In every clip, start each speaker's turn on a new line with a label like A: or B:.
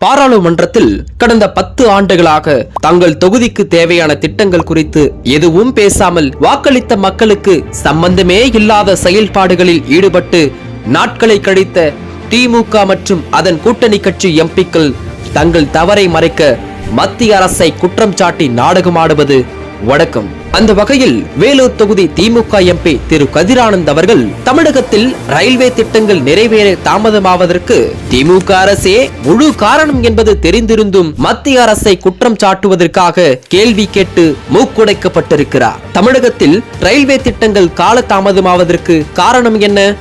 A: பாராளுமன்றத்தில் கடந்த பத்து ஆண்டுகளாக தங்கள் தொகுதிக்கு தேவையான திட்டங்கள் குறித்து எதுவும் பேசாமல் வாக்களித்த மக்களுக்கு சம்பந்தமே இல்லாத செயல்பாடுகளில் ஈடுபட்டு நாட்களை கழித்த திமுக மற்றும் அதன் கூட்டணி கட்சி எம்பிக்கள் தங்கள் தவறை மறைக்க மத்திய அரசை குற்றம் சாட்டி நாடகமாடுவது வணக்கம். அந்த வகையில் வேலூர் தொகுதி திமுக எம்பி திரு கதிரானந்த் அவர்கள் தமிழகத்தில் ரயில்வே திட்டங்கள் நிறைவேற தாமதமாவதற்கு திமுக அரசே முழு காரணம் என்பது தெரிந்திருந்தும் மத்திய அரசை குற்றம் சாட்டுவதற்காக கேள்வி கேட்டு மூக்குடைக்கப்பட்டிருக்கிறார். தமிழகத்தில் ரயில்வே திட்டங்கள் கால தாமதமாவதற்கு காரணம் என்ன?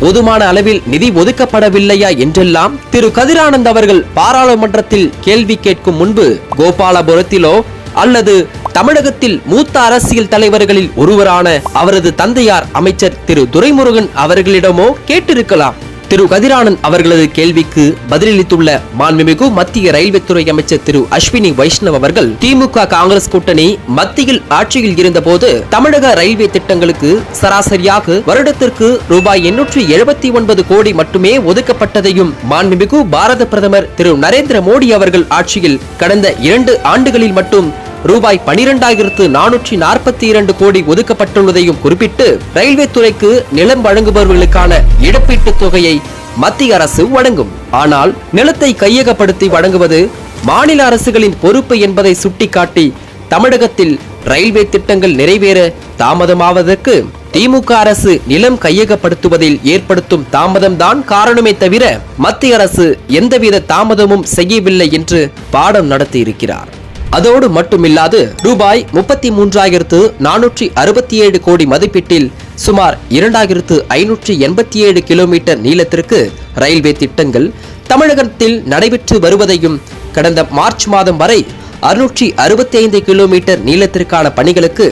A: போதுமான அளவில் நிதி ஒதுக்கப்படவில்லையா என்றெல்லாம் திரு கதிரானந்த் அவர்கள் பாராளுமன்றத்தில் கேள்வி கேட்கும் முன்பு கோபாலபுரத்திலோ அல்லது தமிழகத்தில் மூத்த அரசியல் தலைவர்களில் ஒருவரான அவரது தந்தையார் அமைச்சர் திரு துரைமுருகன் அவர்களிடமோ கேட்டிருக்கலாம். திரு கதிரானந்த் அவர்களது கேள்விக்கு பதிலளித்துள்ள மாண்புமிகு மத்திய ரயில்வே துறை அமைச்சர் திரு அஸ்வினி வைஷ்ணவ் அவர்கள் திமுக காங்கிரஸ் கூட்டணி மத்தியில் ஆட்சியில் இருந்தபோது தமிழக ரயில்வே திட்டங்களுக்கு சராசரியாக வருடத்திற்கு ரூபாய் எண்ணூற்றி எழுபத்தி ஒன்பது கோடி மட்டுமே ஒதுக்கப்பட்டதையும் மாண்புமிகு பாரத பிரதமர் திரு நரேந்திர மோடி அவர்கள் ஆட்சியில் கடந்த இரண்டு ஆண்டுகளில் மட்டும் ரூபாய் பனிரெண்டாயிரத்து நானூற்றி நாற்பத்தி இரண்டு கோடி ஒதுக்கப்பட்டுள்ளதையும் குறிப்பிட்டு ரயில்வே துறைக்கு நிலம் வழங்குபவர்களுக்கான இழப்பீட்டுத் தொகையை மத்திய அரசு வழங்கும். ஆனால் நிலத்தை கையகப்படுத்தி வழங்குவது மாநில அரசுகளின் பொறுப்பு என்பதை சுட்டிக்காட்டி தமிழகத்தில் ரயில்வே திட்டங்கள் நிறைவேற தாமதமாவதற்கு திமுக அரசு நிலம் கையகப்படுத்துவதில் ஏற்படுத்தும் தாமதம்தான் காரணமே தவிர மத்திய அரசு எந்தவித தாமதமும் செய்யவில்லை என்று பாடம் நடத்தியிருக்கிறார். அதோடு மட்டுமில்லாது ரூபாய் முப்பத்தி மூன்றாயிரத்து நானூற்றி அறுபத்தி ஏழு கோடி மதிப்பீட்டில் சுமார் இரண்டாயிரத்து ஐநூற்றி எண்பத்தி ஏழு கிலோமீட்டர் நீளத்திற்கு ரயில்வே திட்டங்கள் தமிழகத்தில் நடைபெற்று வருவதையும் கடந்த மார்ச் மாதம் வரை அறுநூற்றி அறுபத்தி ஐந்து கிலோமீட்டர் நீளத்திற்கான பணிகளுக்கு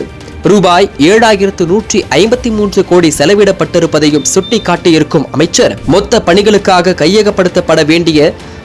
A: ரூபாய் ஏழாயிரத்து நூற்றி ஐம்பத்தி மூன்று கோடி செலவிடப்பட்டிருப்பதையும் சுட்டிக்காட்டியிருக்கும் அமைச்சர். மொத்த பணிகளுக்காக கையகப்படுத்தப்பட வேண்டிய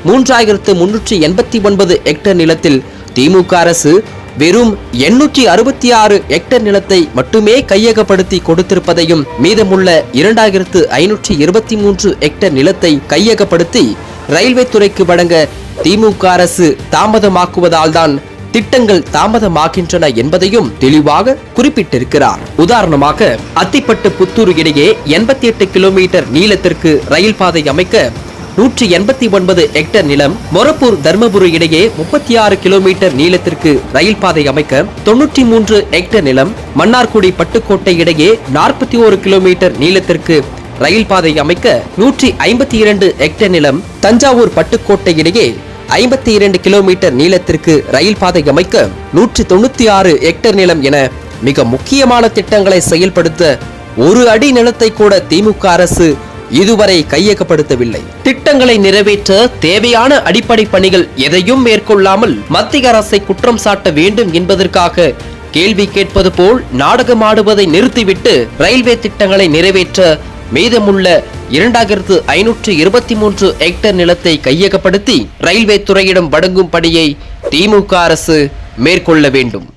A: மூன்றாயிரத்து முன்னூற்றி எண்பத்தி ஒன்பது ஹெக்டர் நிலத்தில் திமுக அரசு வெறும் எண்ணூற்றி அறுபத்தி ஆறு ஹெக்டர் நிலத்தை மட்டுமே கையகப்படுத்தி கொடுத்திருப்பதையும் மீதமுள்ள இரண்டாயிரத்து ஐநூற்றி இருபத்தி மூன்று ஹெக்டர் நிலத்தை கையகப்படுத்தி ரயில்வே துறைக்கு வழங்க திமுக அரசு தாமதமாக்குவதால் தான் திட்டங்கள் தாமதமாகின்றன என்பதையும் தெளிவாக குறிப்பிட்டிருக்கிறார். உதாரணமாக அத்திப்பட்டு புத்தூர் இடையே எண்பத்தி எட்டு கிலோமீட்டர் நீளத்திற்கு ரயில் பாதை அமைக்க நூற்றி எண்பத்தி ஒன்பது ஹெக்டேர் நிலம் மொரப்பூர் தர்மபுரி இடையே முப்பத்தி ஆறு கிலோமீட்டர் நீளத்திற்கு ரயில் பாதை அமைக்க தொன்னூற்றி மூன்று ஹெக்டேர் நிலம் மன்னார்குடி பட்டுக்கோட்டை இடையே நாற்பத்தி ஓரு கிலோமீட்டர் நீளத்திற்கு ரயில் பாதை அமைக்க நூற்றி ஐம்பத்தி இரண்டு ஹெக்டேர் நிலம் தஞ்சாவூர் பட்டுக்கோட்டை இடையே ஐம்பத்தி இரண்டு கிலோமீட்டர் நீளத்திற்கு ரயில் பாதை அமைக்க நூற்றி தொண்ணூத்தி ஆறு ஹெக்டேர் நிலம் என மிக முக்கியமான திட்டங்களை செயல்படுத்த ஒரு அடி நிலத்தை கூட திமுக அரசு இதுவரை கையகப்படுத்தவில்லை. திட்டங்களை நிறைவேற்ற தேவையான அடிப்படை பணிகள் எதையும் மேற்கொள்ளாமல் மத்திய அரசை குற்றம் சாட்ட வேண்டும் என்பதற்காக கேள்வி கேட்பது போல் நாடகமாடுவதை நிறுத்திவிட்டு ரயில்வே திட்டங்களை நிறைவேற்ற மீதமுள்ள இரண்டாயிரத்து ஐநூற்று இருபத்தி மூன்று ஹெக்டர் நிலத்தை கையகப்படுத்தி ரயில்வே துறையிடம் வழங்கும் பணியை திமுக அரசு மேற்கொள்ள வேண்டும்.